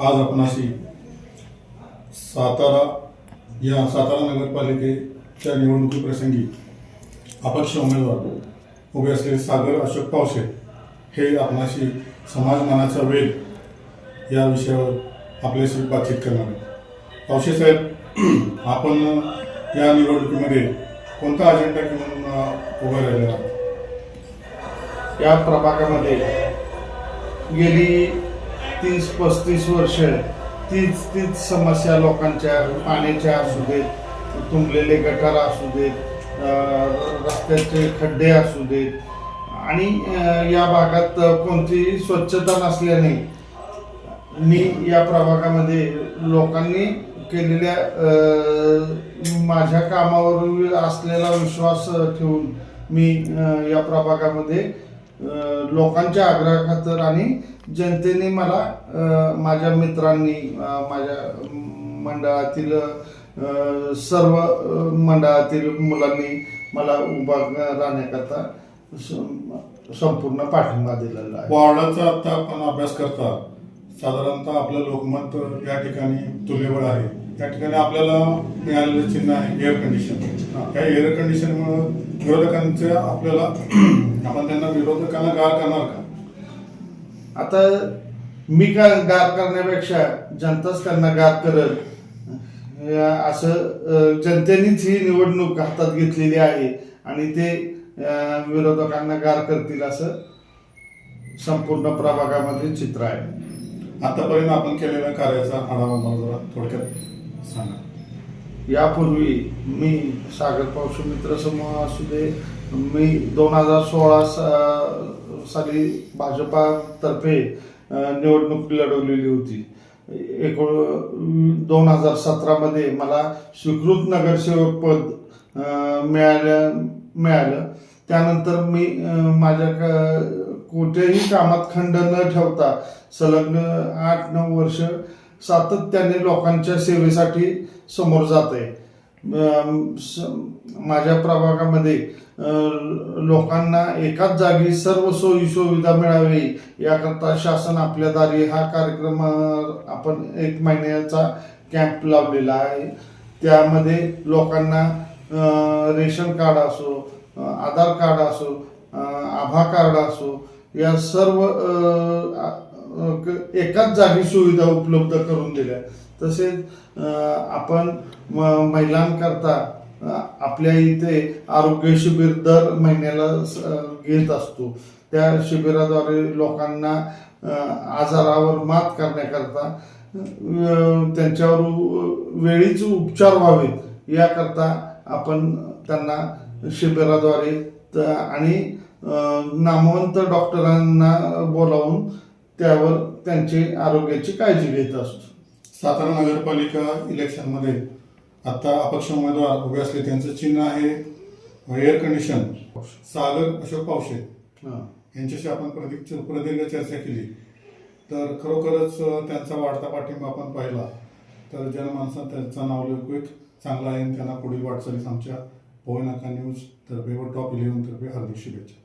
आज आपणाशी सातारा या सातारा नगरपालिकेच्या निवडणुकीप्रसंगी अपक्ष उमेदवार उभे असलेले सागर अशोक पावसे हे आपणाशी समाजमानाचा वेग या विषयावर आपल्याशी बातचीत करणार आहेत. पावसे साहेब आपण या निवडणुकीमध्ये कोणता अजेंडा घेऊन उभा उभं राहिलेला या प्रभागामध्ये गेली तीस पस्तीस वर्ष तीच तीच समस्या लोकांच्या पाण्याच्या असू देत तुंबलेले गटार असू देत रस्त्याचे खड्डे असू देत. आणि या भागात कोणतीही स्वच्छता नसल्याने मी या प्रभागामध्ये लोकांनी केलेल्या माझ्या कामावर असलेला विश्वास ठेवून मी या प्रभागामध्ये लोकांच्या आग्रहाखातर आणि जनतेने मला माझ्या मित्रांनी माझ्या मंडळातील सर्व मंडळातील मुलांनी मला उभा राहण्याकरता संपूर्ण पाठिंबा दिलेला आहे. वॉर्डाचा आता आपण अभ्यास करता साधारणतः आपलं लोकमत या ठिकाणी तुल्यबळ आहे. त्या ठिकाणी आपल्याला मिळालेलं चिन्ह आहे एअर कंडिशन त्या एअर कंडिशनमुळं विरोधकांचे आपल्याला आपण त्यांना विरोधकांना गार करणार का? आता मी का गार करण्यापेक्षा जनताच त्यांना गार करल? हे असं जनतेनेच ही निवडणूक हातात घेतलेली आहे आणि ते विरोधकांना गार करतील असं संपूर्ण प्रभागामध्ये चित्र आहे. आतापर्यंत आपण केलेल्या कार्याचा आढावा मला जरा थोडक्यात सांगा. यापूर्वी मी सागर पावशी मित्र समूह असू दे मी दोन हजार सोळा साली भाजपातर्फे निवडणूक लढवलेली होती. एकोण दोन हजार सतरामध्ये मला स्वीकृत नगरसेवक पद मिळालं मिळालं. त्यानंतर मी माझ्या क- कोणत्याही कामात खंड न ठेवता संलग्न आठ नऊ वर्ष सातत्याने लोकांच्या सेवेसाठी समोर जात आहे स- माझ्या प्रभागामध्ये लोकांना एकाच जागी सर्व सोयी सुविधा मिळावी याकरता शासन आपल्या दारी हा कार्यक्रम आपण एक महिन्याचा कॅम्प लावलेला आहे. त्यामध्ये लोकांना रेशन कार्ड असो आधार कार्ड असो आभा कार्ड असो या सर्व एकाच जागी सुविधा उपलब्ध करून दिल्या. तसेच आपण म- महिलांकरता आपल्या इथे आरोग्य शिबिर दर महिन्याला स- घेत असतो. त्या शिबिराद्वारे लोकांना आजारावर मात करण्याकरता त्यांच्यावर वेळीच उपचार व्हावेत याकरता आपण त्यांना शिबिराद्वारे आणि नामवंत डॉक्टरांना बोलावून त्यावर त्यांची आरोग्याची काळजी घेत असतो. सातारा नगरपालिका इलेक्शनमध्ये आता अपक्ष उमेदवार उभे असले त्यांचं चिन्ह आहे. Air condition Sagar Ashok Pawshe. यांच्याशी आपण प्रदीर्घ प्रदीर्घ चर्चा केली. तर खरोखरच त्यांचा वाढता पाठिंबा आपण पाहिला. तर जनमानसात त्यांचा नावलौकिक चांगला आहे आणि त्यांना पुढील वाटचालीस आमच्या पवनाका न्यूज तर्फे व टॉप इलेव्हन तर्फे हार्दिक शुभेच्छा.